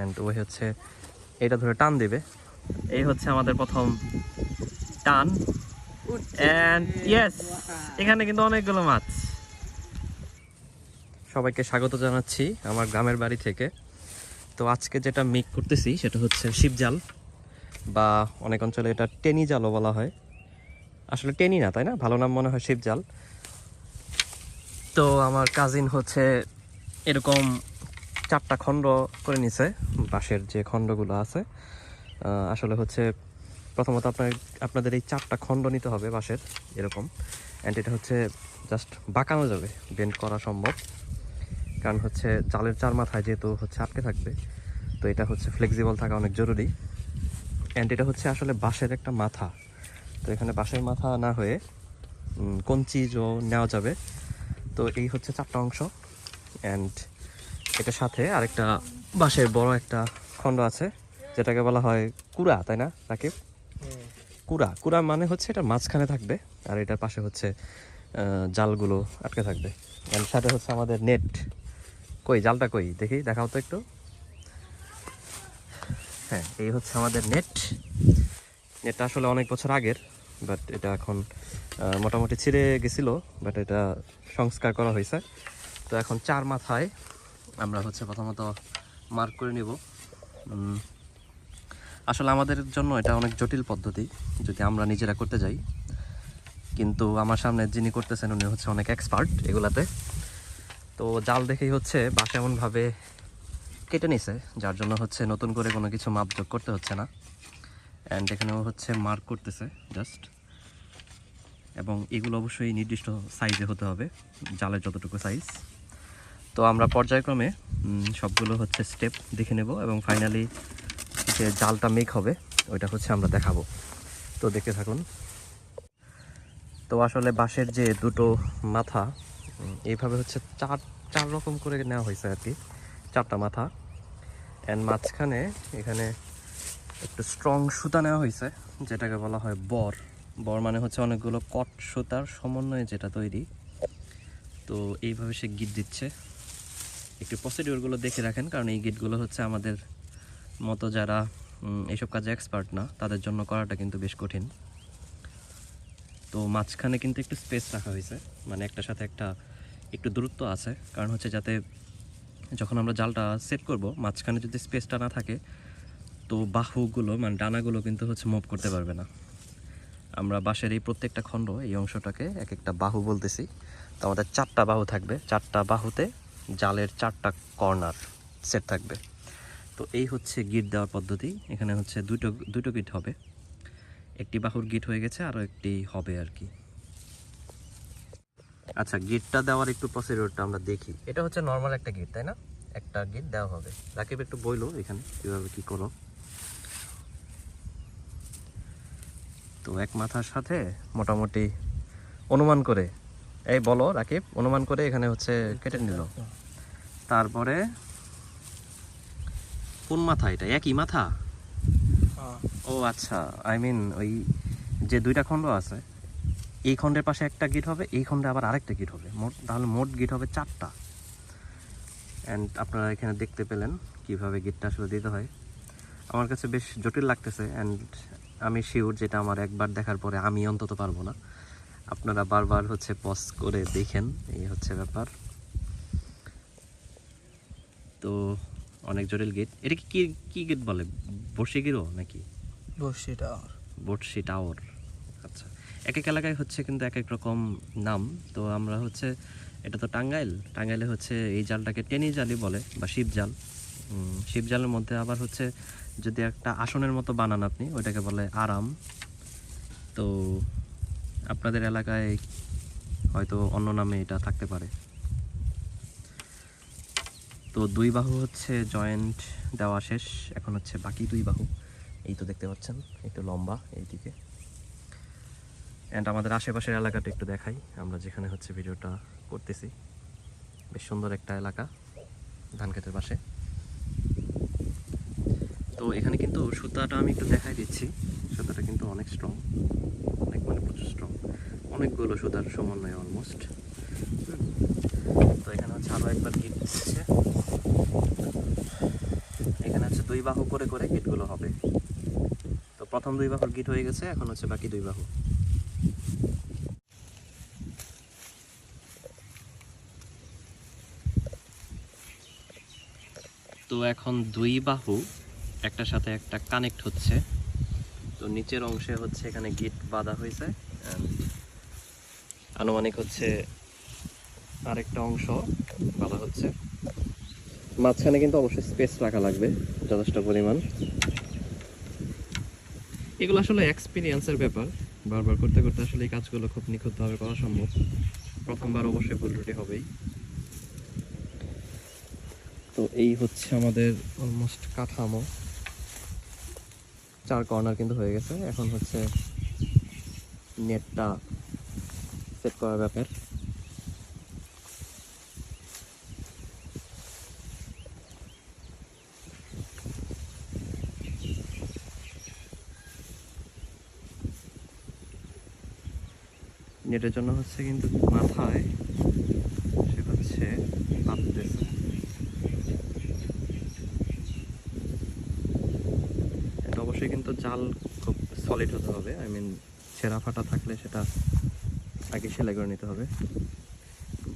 And ওই হচ্ছে এটা ধরে টান দেবে। এই হচ্ছে আমাদের প্রথম টান। অ্যান্ড ইয়েস এখানে কিন্তু অনেকগুলো মাছ। সবাইকে স্বাগত জানাচ্ছি আমার গ্রামের বাড়ি থেকে। তো আজকে যেটা মেক করতেছি সেটা হচ্ছে শিবজাল বা অনেক অঞ্চলে এটা টেনি জালও বলা হয়। আসলে টেনি না তাই না? ভালো নাম মনে হয় শিবজাল। তো আমার কাজিন হচ্ছে এরকম চারটা খণ্ড করে নিছে। বাঁশের যে খণ্ডগুলো আছে আসলে হচ্ছে প্রথমত আপনার, আপনাদের এই চারটা খণ্ড নিতে হবে বাঁশের এরকম। অ্যান্ড এটা হচ্ছে জাস্ট বাঁকানো যাবে বেন্ড করা সম্ভব। কারণ হচ্ছে চালের চার মাথায় যেহেতু হচ্ছে আটকে থাকবে, তো এটা হচ্ছে ফ্লেক্সিবল থাকা অনেক জরুরি। অ্যান্ড এটা হচ্ছে আসলে বাঁশের একটা মাথা। তো এখানে বাঁশের মাথা না হয়ে কঞ্চিজও নেওয়া যাবে। তো এই হচ্ছে চারটা অংশ। অ্যান্ড এটার সাথে আরেকটা বাঁশের বড় একটা খণ্ড আছে, যেটাকে বলা হয় কুড়া, তাই না, রাকিব? কুড়া কুড়া মানে হচ্ছে এটা মাঝখানে থাকবে, আর এটার পাশে হচ্ছে জালগুলো আটকে থাকবে। অ্যান্ড সাথে হচ্ছে আমাদের নেট। কই, জালটা কই? দেখি, দেখাও তো একটু। হ্যাঁ এই হচ্ছে আমাদের নেট। নেটটা আসলে অনেক বছর আগের বাট এটা এখন মোটামুটি ছিঁড়ে গেছিল বাট এটা সংস্কার করা হয়েছে। তো এখন চার মাথায় আমরা হচ্ছে প্রথমত মার্ক করে নিব। আসলে আমাদের জন্য এটা অনেক জটিল পদ্ধতি, যদি আমরা নিজেরা করতে যাই। কিন্তু আমার সামনে যিনি করতেছেন, উনি হচ্ছে অনেক এক্সপার্ট এগুলাতে। তো জাল দেখেই হচ্ছে বাসা এমনভাবে কেটে নিছে, যার জন্য হচ্ছে নতুন করে কোনো কিছু মাপযোগ করতে হচ্ছে না। অ্যান্ড এখানেও হচ্ছে মার্ক করতেছে জাস্ট এবং এগুলো অবশ্যই নির্দিষ্ট সাইজে হতে হবে, জালের যতটুকু সাইজ তো আমরা পর্যায়ক্রমে সবগুলো হচ্ছে স্টেপ দেখে নেব এবং ফাইনালি যে জালটা মেক হবে, ওইটা হচ্ছে আমরা দেখাবো। তো দেখতে থাকুন। তো আসলে বাঁশের যে দুটো মাথা এইভাবে হচ্ছে চার চার রকম করে নেওয়া হয়েছে আর কি, চারটা মাথা। অ্যান্ড মাঝখানে এখানে একটু স্ট্রং সুতা নেওয়া হয়েছে, যেটাকে বলা হয় বর। বর মানে হচ্ছে অনেকগুলো কট সুতার সমন্বয়ে যেটা তৈরি। তো এইভাবে সে গিট দিচ্ছে। একটু প্রসিডিওরগুলো দেখে রাখেন, কারণ এই গিটগুলো হচ্ছে আমাদের মতো যারা এইসব কাজে এক্সপার্ট না, তাদের জন্য করাটা কিন্তু বেশ কঠিন। তো মাঝখানে কিন্তু একটু স্পেস রাখা হয়েছে মানে একটার সাথে একটা একটু দূরত্ব আছে, কারণ হচ্ছে যাতে যখন আমরা জালটা সেট করব, মাঝখানে যদি স্পেসটা না থাকে, তো বাহুগুলো মানে ডানাগুলো কিন্তু হচ্ছে মুভ করতে পারবে না। আমরা বাঁশের এই প্রত্যেকটা খণ্ড, এই অংশটাকে এক একটা বাহু বলতেছি। তো আমাদের চারটা বাহু থাকবে, চারটা বাহুতে জালের চারটা কর্নার সেট থাকবে। তো এই হচ্ছে গিট দেওয়ার পদ্ধতি। এখানে হচ্ছে দুটো দুটো গিট হবে। একটি বাহুর গিট হয়ে গেছে আরও একটি হবে আর কি। আচ্ছা গিটটা দেওয়ার একটু প্রসিডিওরটা আমরা দেখি। এটা হচ্ছে নর্মাল একটা গিট, তাই না? একটা গিট দেওয়া হবে। রাকিব, একটু বইলো এখানে, কীভাবে কী করো। তো এক মাথার সাথে মোটামুটি অনুমান করে এই বলো রাকিব অনুমান করে এখানে হচ্ছে কেটে নিল। তারপরে কোন মাথা এটা? একই মাথা? ও আচ্ছা আই মিন ওই যে দুইটা খণ্ড আছে এই খণ্ডের পাশে একটা গিট হবে এই খণ্ডে আবার আরেকটা গিট হবে। মোট তাহলে মোট গিট হবে চারটা। অ্যান্ড আপনারা এখানে দেখতে পেলেন কীভাবে গিটটা আসলে দিতে হয়। আমার কাছে বেশ জটিল লাগতেছে অ্যান্ড আমি শিওর যেটা আমার একবার দেখার পরে আমি অন্তত পারব না। আপনারা বারবার হচ্ছে পজ করে দেখেন এই হচ্ছে ব্যাপার। তো অনেক জটিল গেট এটা কি কি- গেট বলে? বসে গিরো নাকি টাওয়ার বটশি টাওয়ার আচ্ছা। এক এক এলাকায় হচ্ছে কিন্তু এক এক রকম নাম। তো আমরা হচ্ছে এটা তো টাঙ্গাইল। টাঙ্গাইলে হচ্ছে এই জালটাকে টেনি জালই বলে বা শিব জাল। শিব জালের মধ্যে আবার হচ্ছে যদি একটা আসনের মতো বানান আপনি ওইটাকে বলে আরাম। তো আপনাদের এলাকায় হয়তো অন্য নামে এটা থাকতে পারে। তো দুই বাহু হচ্ছে জয়েন্ট দেওয়া শেষ, এখন হচ্ছে বাকি দুই বাহু। এই তো দেখতে পাচ্ছেন, একটু লম্বা এইদিকে। অ্যান্ড আমাদের আশেপাশের এলাকাটা একটু দেখাই, আমরা যেখানে হচ্ছে ভিডিওটা করতেছি। বেশ সুন্দর একটা এলাকা, ধান ক্ষেতের পাশে। তো এখানে কিন্তু সুতাটা আমি একটু দেখাই দিচ্ছি। সুতাটা কিন্তু অনেক স্ট্রং অনেক মানে প্রচুর স্ট্রং অনেকগুলো সুতার সমন্বয় অলমোস্ট তো এখানে হচ্ছে আরও একবার গিট দিচ্ছে। এখানে হচ্ছে দুই বাহু করে করে গিটগুলো হবে। তো প্রথম দুই বাহুর গিট হয়ে গেছে, এখন হচ্ছে বাকি দুই বাহু। তো এখন দুই বাহু, একটার সাথে একটা কানেক্ট হচ্ছে। তো নিচের অংশে হচ্ছে এখানে গিট বাঁধা হয়েছে আনুমানিক হচ্ছে আরেকটা অংশ বাঁধা হচ্ছে। মাঝখানে কিন্তু অবশ্যই স্পেস রাখা লাগবে যথেষ্ট পরিমাণ। এগুলো আসলে এক্সপিরিয়েন্সের ব্যাপার। বারবার করতে করতে আসলে এই কাজগুলো খুব নিখুঁতভাবে করা সম্ভব। প্রথমবার অবশ্যই ভুল ত্রুটি হবেই। তো এই হচ্ছে আমাদের অলমোস্ট কাঠামো। চার কর্নার কিন্তু হয়ে গেছে। এখন হচ্ছে নেটটা সেট করার ব্যাপার। নেটের জন্য হচ্ছে কিন্তু মাথায় সে হচ্ছে বাঁধতেছে এটা অবশ্যই কিন্তু জাল খুব সলিড হতে হবে। আই মিন ছেঁড়া ফাটা থাকলে সেটা আগে সেলাই করে নিতে হবে।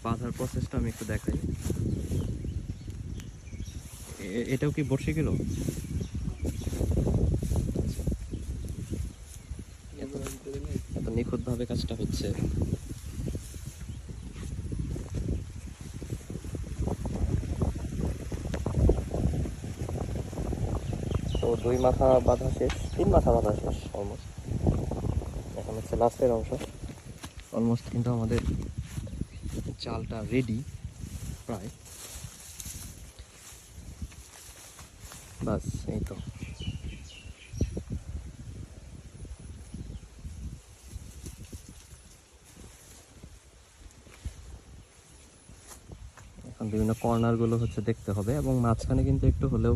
বাঁধার প্রসেসটা আমি একটু দেখাই। এটাও কি কিলো? এত নিখুঁতভাবে কাজটা হচ্ছে। তো দুই মাথা বাঁধা শেষ, তিন মাথা বাঁধা শেষ অলমোস্ট এখন হচ্ছে লাস্টের অংশ। অলমোস্ট কিন্তু আমাদের চালটা রেডি প্রায়। বাস, এই তো। বিভিন্ন কর্নারগুলো হচ্ছে দেখতে হবে এবং মাঝখানে কিন্তু একটু হলেও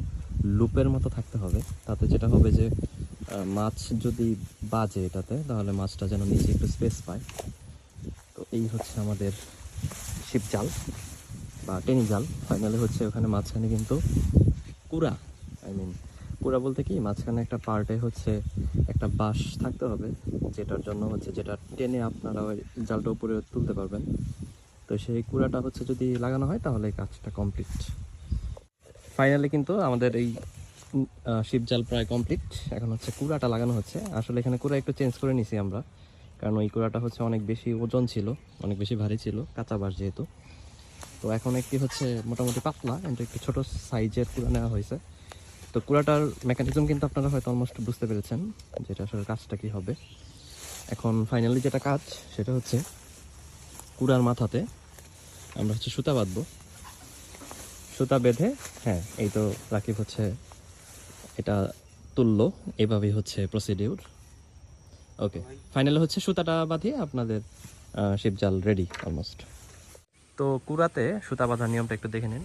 লুপের মতো থাকতে হবে। তাতে যেটা হবে যে মাছ যদি বাজে এটাতে, তাহলে মাছটা যেন নিচে একটু স্পেস পায়। তো এই হচ্ছে আমাদের শিপ জাল বা টেনি জাল। ফাইনালি হচ্ছে ওখানে মাঝখানে কিন্তু কুড়া। আই মিন কুড়া বলতে কি? মাঝখানে একটা পার্টে হচ্ছে একটা বাঁশ থাকতে হবে, যেটার জন্য হচ্ছে যেটা টেনে আপনারা ওই জালটা উপরে তুলতে পারবেন। তো সেই কুড়াটা হচ্ছে যদি লাগানো হয়, তাহলে কাজটা কমপ্লিট ফাইনালি কিন্তু আমাদের এই শিপ জাল প্রায় কমপ্লিট এখন হচ্ছে কুড়াটা লাগানো হচ্ছে। আসলে এখানে কুড়া একটু চেঞ্জ করে নিছি আমরা। কারণ ওই কুড়াটা হচ্ছে অনেক বেশি ওজন ছিল, অনেক বেশি ভারী ছিল, কাঁচা বাঁশ যেহেতু। তো এখন একটি হচ্ছে মোটামুটি পাতলা, কিন্তু একটি ছোটো সাইজের কুড়া নেওয়া হয়েছে। তো কুড়াটার মেকানিজম কিন্তু আপনারা হয়তো অলমোস্ট বুঝতে পেরেছেন যেটা আসলে কাজটা কি হবে। এখন ফাইনালি যেটা কাজ, সেটা হচ্ছে কুড়ার মাথাতে আমরা হচ্ছে সুতা বাঁধবো। সুতা বেঁধে হ্যাঁ এই তো রাকিব হচ্ছে এটা তুললো এভাবেই হচ্ছে প্রসিডিউর ওকে ফাইনালি হচ্ছে সুতাটা বাঁধিয়ে আপনাদের শিবজাল রেডি অলমোস্ট তো কুড়াতে সুতা বাঁধার নিয়মটা একটু দেখে নিন।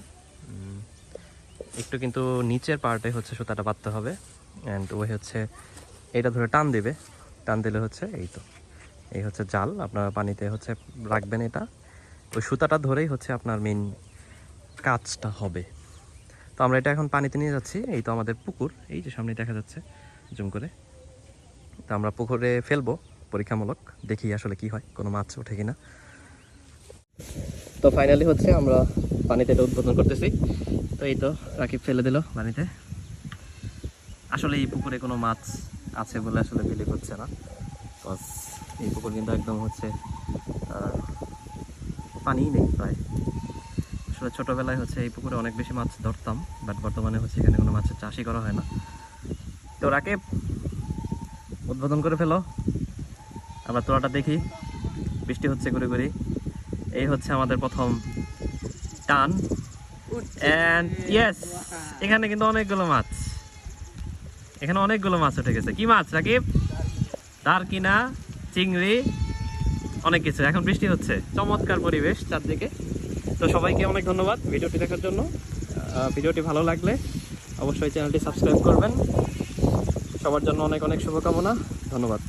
একটু কিন্তু নিচের পার্টে হচ্ছে সুতাটা বাঁধতে হবে। অ্যান্ড ওই হচ্ছে, এটা ধরে টান দিবে। টান দিলে হচ্ছে এই তো। এই হচ্ছে জাল, আপনারা পানিতে হচ্ছে রাখবেন এটা। ওই সুতাটা ধরেই হচ্ছে আপনার মেন কাজটা হবে। তো আমরা এটা এখন পানিতে নিয়ে যাচ্ছি। এই তো আমাদের পুকুর। এই যে সামনে দেখা যাচ্ছে, জুম করে। তো আমরা পুকুরে ফেলব, পরীক্ষামূলক। দেখি আসলে কি হয়, কোনো মাছ ওঠে কিনা। তো ফাইনালি হচ্ছে আমরা পানিতে এটা উদ্বোধন করতেছি। তো এই তো রাকিব ফেলে দিল পানিতে। আসলে এই পুকুরে কোনো মাছ আছে বলে আসলে বিলিভ হচ্ছে না। এই পুকুর কিন্তু একদম হচ্ছে পানিই নেই প্রায়। আসলে ছোটবেলায় হচ্ছে এই পুকুরে অনেক বেশি মাছ ধরতাম বাট বর্তমানে হচ্ছে এখানে কোনো মাছের চাষই করা হয় না। তো রাকিব উদ্বোধন করে ফেলো। আমরা তোলাটা দেখি। বৃষ্টি হচ্ছে ঘুরে ঘুরে এই হচ্ছে আমাদের প্রথম টান। অ্যান্ড ইয়েস এখানে কিন্তু অনেকগুলো মাছ। এখানে অনেকগুলো মাছ উঠে গেছে। কি মাছ রাকিব? দারকিনা চিংড়ি অনেক কিছু। এখন বৃষ্টি হচ্ছে। চমৎকার পরিবেশ চারদিকে। তো সবাইকে অনেক ধন্যবাদ ভিডিওটি দেখার জন্য। ভিডিওটি ভালো লাগলে অবশ্যই চ্যানেলটি সাবস্ক্রাইব করবেন। সবার জন্য অনেক অনেক শুভকামনা। ধন্যবাদ।